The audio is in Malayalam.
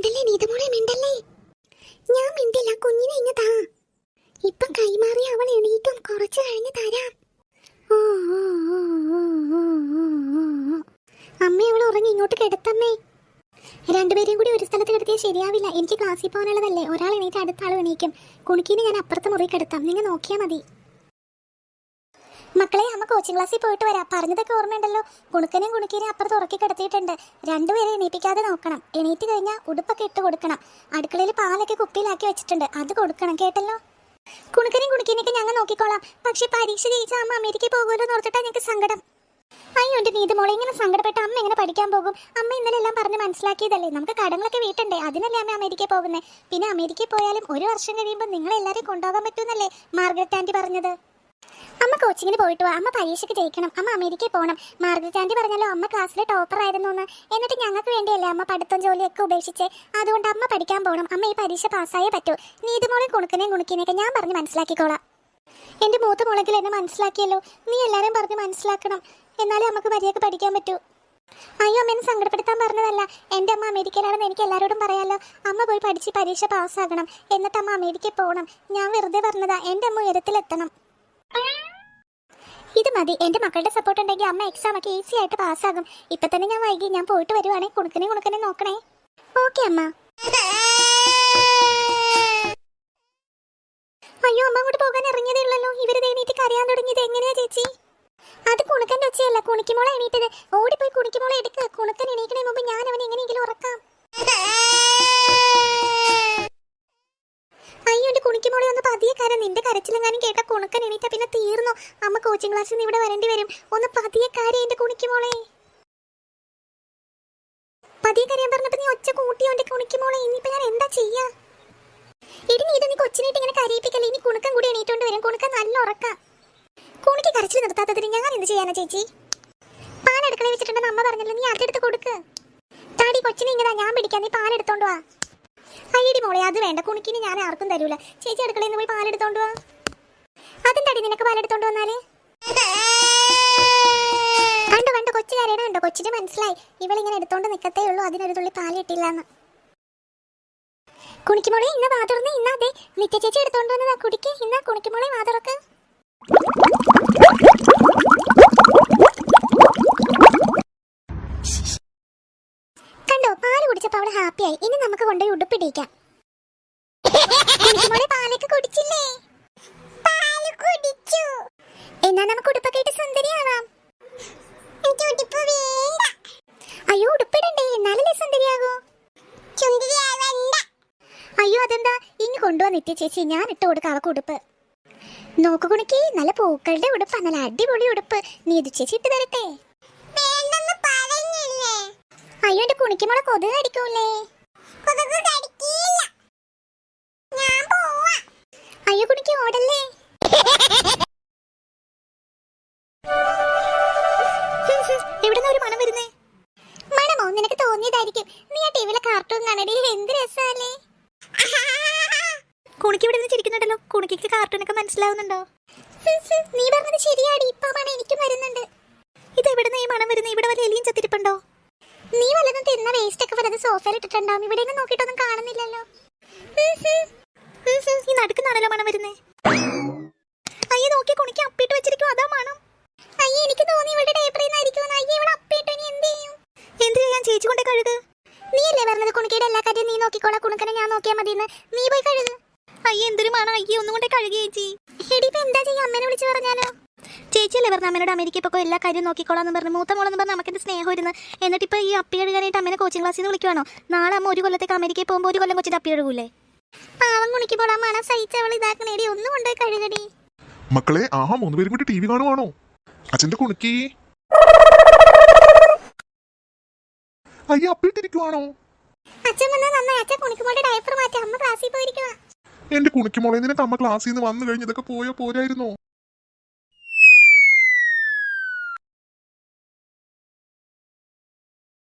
മിണ്ടല്ലേ നീതുമോളെ മിണ്ടല്ലേ? ഞാൻ മിണ്ടില്ല കുഞ്ഞിനെ ഇങ്ങ് ഇപ്പം കൈമാറി അവൾ എണീക്കും കുറച്ച് കഴിഞ്ഞ് തരാം. അമ്മ അവൾ ഉറങ്ങി ഇങ്ങോട്ട് കിടത്തമ്മേ. രണ്ടുപേരെയും കൂടി ഒരു സ്ഥലത്ത് കിടത്തിയാൽ ശരിയാവില്ല. എനിക്ക് ക്ലാസ്സിൽ പോകാനുള്ളതല്ലേ. ഒരാൾ എണീറ്റ് അടുത്ത ആൾ എണീക്കും. കുണിക്കീന് ഞാൻ അപ്പുറത്ത് മുറി കിടത്താം. നിങ്ങൾ നോക്കിയാൽ മതി. മക്കളെ അമ്മ കോച്ചിങ് ക്ലാസ്സിൽ പോയിട്ട് വരാം. പറഞ്ഞതൊക്കെ ഓർമ്മയുണ്ടല്ലോ. കുണുക്കനെയും കുണുക്കിനെയും അപ്പുറത്ത് ഉറക്കി കിടത്തിയിട്ടുണ്ട്. രണ്ടുപേരെ എണീപ്പിക്കാതെ നോക്കണം. എണീറ്റ് കഴിഞ്ഞാൽ ഉടുപ്പൊക്കെ ഇട്ട് കൊടുക്കണം. അടുക്കളയിൽ പാലൊക്കെ കുപ്പിയിലാക്കി വെച്ചിട്ടുണ്ട്. അത് കൊടുക്കണം കേട്ടല്ലോ? കുണുക്കനെയും കുണുക്കിനെയൊക്കെ ഞങ്ങൾ നോക്കിക്കോളാം. പക്ഷെ പരീക്ഷ ജയിച്ച അമ്മ അമേരിക്കയിൽ പോകുമല്ലോ എന്ന് ഓർത്തിട്ടാ ഞങ്ങൾക്ക് സങ്കടം. അയ്യോ എന്റെ നീതി മോളെ ഇങ്ങനെ സങ്കടപ്പെട്ട അമ്മ എങ്ങനെ പഠിക്കാൻ പോകും? അമ്മ ഇന്നലെ എല്ലാം പറഞ്ഞ് മനസ്സിലാക്കിയതല്ലേ? നമുക്ക് കടങ്ങളൊക്കെ വീട്ടണ്ടേ? അതിനല്ലേ അമ്മ അമേരിക്കയിൽ പോകുന്നത് പിന്നെ അമേരിക്കയിൽ പോയാലും ഒരു വർഷം കഴിയുമ്പോൾ നിങ്ങളെല്ലാവരെയും കൊണ്ടുപോകാൻ പറ്റുമെന്നല്ലേ മാർഗരറ്റ് ആന്റി പറഞ്ഞത്. അമ്മ കോച്ചിങ്ങിന് പോയിട്ട് വാ. അമ്മ പരീക്ഷയ്ക്ക് ജയിക്കണം. അമ്മ അമേരിക്കയിൽ പോകണം മാർഗരറ്റ് ആന്റി പറഞ്ഞല്ലോ അമ്മ ക്ലാസ്സിലെ ടോപ്പർ ആയിരുന്നു എന്ന് എന്നിട്ട് ഞങ്ങൾക്ക് വേണ്ടിയല്ലേ അമ്മ പഠിത്തം ജോലിയൊക്കെ ഉപേക്ഷിച്ച്? അതുകൊണ്ട് അമ്മ പഠിക്കാൻ പോകണം അമ്മ ഈ പരീക്ഷ പാസ്സായേ പറ്റൂ. നീതുമോളെ കുണുക്കനെയും കുണുക്കിനെയൊക്കെ ഞാൻ പറഞ്ഞ് മനസ്സിലാക്കിക്കോളാം. എന്റെ മൂത്ത മോളെങ്കിൽ എന്നെ മനസ്സിലാക്കിയല്ലോ. നീ എല്ലാവരും പറഞ്ഞ് മനസ്സിലാക്കണം. എന്നാലേ നമുക്ക് മര്യാദയ്ക്ക് പഠിക്കാൻ പറ്റൂ. അയ്യോ എന്നെ സങ്കടപ്പെടുത്താൻ പറഞ്ഞതല്ല. എന്റെ അമ്മ അമേരിക്കയിലാണെന്ന് എനിക്ക് എല്ലാവരോടും പറയാമല്ലോ അമ്മ പോയി പഠിച്ച് പരീക്ഷ പാസ്സാകണം. എന്നിട്ട് അമ്മ അമേരിക്കയിൽ പോകണം ഞാൻ വെറുതെ പറഞ്ഞതാ. എന്റെ അമ്മ ഉയരത്തിലെത്തണം. ഇത് മതി. എന്റെ മക്കളുടെ സപ്പോർട്ട് ഉണ്ടെങ്കിൽ അമ്മ എക്സാം ഒക്കെ ഈസി ആയിട്ട് പാസ്സാകും ഇപ്പൊ തന്നെ ഞാൻ വൈകി. ഞാൻ പോയിട്ട് വരുവാണെങ്കിൽ കുണുക്കനെ കുണുക്കനെ നോക്കണേ. ഓക്കെ അമ്മ. അയ്യോ അമ്മ അങ്ങോട്ട് പോകാൻ ഇറങ്ങിയതേ ഉള്ളല്ലോ. ഇവർ എണീറ്റ് കരയാൻ തുടങ്ങിയത് എങ്ങനെയാ ചേച്ചി? അത് കുണുക്കന്റെ ഒച്ചയല്ല. കുണിക്കുമോളെ എണീറ്റത്. ഓടിപ്പോയി കുണിക്കുമോളെ എടുക്കുക കുണുക്കൻ എണീക്കണേ മുമ്പ് ഞാൻ അവനെ എങ്ങനെയെങ്കിലും ഉറക്കാം അയ്യോ എന്റെ കുണിക്കുമോളെ കരം നിന്റെ കരച്ചിലെങ്ങാനും കേട്ട കുണക്കൻ എണീറ്റ പിന്നെ തീർന്നു? അമ്മ കോച്ചിങ് ക്ലാസ്സിൽ നിന്ന് ഇവിടെ വരേണ്ടി വരും. ഒന്ന് പതിയെ കാര്യം എന്റെ കുണിക്കുമോളെ പതിയെ കാര്യം പറഞ്ഞപ്പോ നീ ഒച്ച കൂട്ടിയോ എന്റെ കുണിക്കുമോളെ ഇനിയിപ്പോ ഞാൻ എന്താ ചെയ്യാ? ഇടി ഇത് നീ കൊച്ചിനായിട്ട് ഇങ്ങനെ കരയിപ്പിക്കല്ലേ? ഇനി കുണുക്കൻ കൂടി എണീറ്റോണ്ട് വരും. കുണുക്കൻ നല്ല ഉറക്കാം. കുണിക്ക് കരച്ചിൽ നിർത്താത്തതിന് ഞാൻ എന്ത് ചെയ്യാനാ ചേച്ചി? പാൽ അടുക്കളയിൽ വെച്ചിട്ടുണ്ടെന്ന് അമ്മ പറഞ്ഞല്ലോ നീ അതെടുത്ത് കൊടുക്ക്. താടി കൊച്ചിനെ ഇങ്ങനെ ഞാൻ പിടിക്കാൻ നീ പാലെടുത്തോണ്ട് വാ. അയ്യടി മോളെ അത് വേണ്ട. കുണിക്കിന് ഞാൻ ആർക്കും തരൂല. ചേച്ചി അടുക്കളയിൽ നിന്ന് പോയി പാലെടുത്തോണ്ട് വാ. അതെന്താടി നിനക്ക് പാലെടുത്തോണ്ട് വന്നാൽ? കണ്ടോ കണ്ടോ കൊച്ചു കരയണ കണ്ടോ? കൊച്ചിന് മനസ്സിലായി. ഇവളിങ്ങനെ എടുത്തോണ്ട് നിക്കത്തേ ഉള്ളൂ അതിനൊരു തുള്ളി പാൽ കിട്ടിയില്ലാന്ന്. കുണിക്കുമോളെ ഇന്ന് വാതുറന്ന് ഇന്നാ അതെ നിത്യ ചേച്ചി എടുത്തോണ്ട് വന്നതാ. കുടിക്ക് ഇന്നാ കുണിക്കുമോളെ വാതുറക്ക് കണ്ടോ പാൽ കുടിച്ചപ്പോ അവൾ ഹാപ്പിയായി ഇനി നമുക്ക് ഉടുപ്പിടിക്കാം പാലൊക്കെ കുടിച്ചില്ലേ? പാൽ കുടിച്ചു. എന്നാ നമുക്ക് ഉടുപ്പൊക്കെ ഇട്ട് സുന്ദരിയാവാം. എനിക്ക് ഉടുപ്പ് വേണ്ട. അയ്യോ ഉടുപ്പിടണ്ടേ. എന്നാലല്ലേ സുന്ദരിയാകൂ? സുന്ദരിയാവണ്ട. അയ്യോ അതെന്താ? ഇനി കൊണ്ടുവന്ന് ചേച്ചി ഞാൻ ഇട്ട് കൊടുക്കാം അവക്ക് ഉടുപ്പ്. നോക്കു കുണിക്ക് നല്ല പൂക്കളുടെ ഉടുപ്പ് നല്ല അടിപൊളി ഉടുപ്പ്. നീതു ചേച്ചി ഇട്ട് തരട്ടെ? അയ്യോ എന്റെ കുണിക്കുമ്പോളെ കൊതുക് കടിക്കൂലേ? കാർട്ടൂൺ കാണടി എന്ത് രസാലേ കുണിക്ക് ഇവിടെ നിന്ന് ചിരിക്കുന്നുണ്ടല്ലോ. കുണിക്ക് കാർട്ടൂൺ ഒക്കെ മനസ്സിലാവുന്നുണ്ടോ? നീ പറഞ്ഞത് ശരിയാടി. ഇപ്പൊ മണം എനിക്കും വരുന്നുണ്ട്. ഇത് എവിടെ ഈ മണം വരുന്നത് ഇവിടെ വല്ല എലിയും ചത്തിരിപ്പുണ്ടോ? നീ വല്ലതും തിന്ന വേസ്റ്റ് ഒക്കെ വല്ലതും സോഫയിൽ ഇട്ടിട്ടുണ്ടാവും. ഇവിടെ നോക്കിയിട്ടൊന്നും കാണുന്നില്ലല്ലോ. ഈ നടുക്കുന്നാണല്ലോ മണം വരുന്നേ. അയ്യേ നോക്കി കുണിക്ക് അപ്പിട്ട് വെച്ചിരിക്കും അതാ മണം. അയ്യേ എനിക്ക് തോന്നി ഇവിടെ നിന്നായിരിക്കും അയ്യ ഇവിടെ അപ്പിട്ട് ഇനി എന്ത് ചെയ്യും? എന്ത് ചെയ്യാൻ ചേച്ചി കൊണ്ട് കഴുകു? പറഞ്ഞത് എല്ലാ കാര്യം നീ നോക്കിക്കോളാ. കുണുക്കനെ ഞാൻ നോക്കിയാൽ മതി നീ പോയി കഴുകു. അയ്യ എന്തൊരു മണം. അയ്യ ഒന്നും കൊണ്ട് കഴുകി ചേച്ചി. എടി ഇപ്പൊ എന്താ ചെയ്യാ? അമ്മേനെ വിളിച്ചു പറഞ്ഞാലോ? ചേച്ചിയല്ലേ പറഞ്ഞ അമ്മേനോട് അമേരിക്ക ഇപ്പോൾ എല്ലാ കാര്യം നോക്കിക്കോളാന്ന് പറഞ്ഞു മൂത്ത മോളെന്ന് പറഞ്ഞാൽ നമുക്ക് എന്ത് സ്നേഹം ഇരുന്ന് എന്നിട്ട് ഇപ്പോൾ ഈ അപ്പി കഴുകാനായിട്ട് അമ്മേനെ കോച്ചിങ് ക്ലാസ്സിൽ നിന്ന് വിളിക്കുവാണോ? നാളെ അമ്മ ഒരു കൊല്ലത്തേക്ക് അമേരിക്കയിൽ പോകുമ്പോൾ ഒരു കൊല്ലം കൊച്ചിട്ട് അപ്പി കഴുകൂലേ? പാവം കുണിക്കുമ്പോൾ ആ മണം സഹിച്ചവൾ ഇതാക്കണേടി ഒന്നും കൊണ്ടുപോയി കഴുകടി. മക്കളെ ആഹാ മൂന്ന് പേരും കൂടി ടി വി കാണുവാണോ? അച്ഛന്റെ കുണുക്കി. അയ്യ അപ്പിട്ടിരിക്കുവാണോ മാറ്റി. അമ്മ എന്റെ കുണിക്കുമോളെ നിനക്ക് അമ്മ ക്ലാസ്സിൽ നിന്ന് വന്നു കഴിഞ്ഞ് ഇതൊക്കെ പോയോ പോരായിരുന്നോ?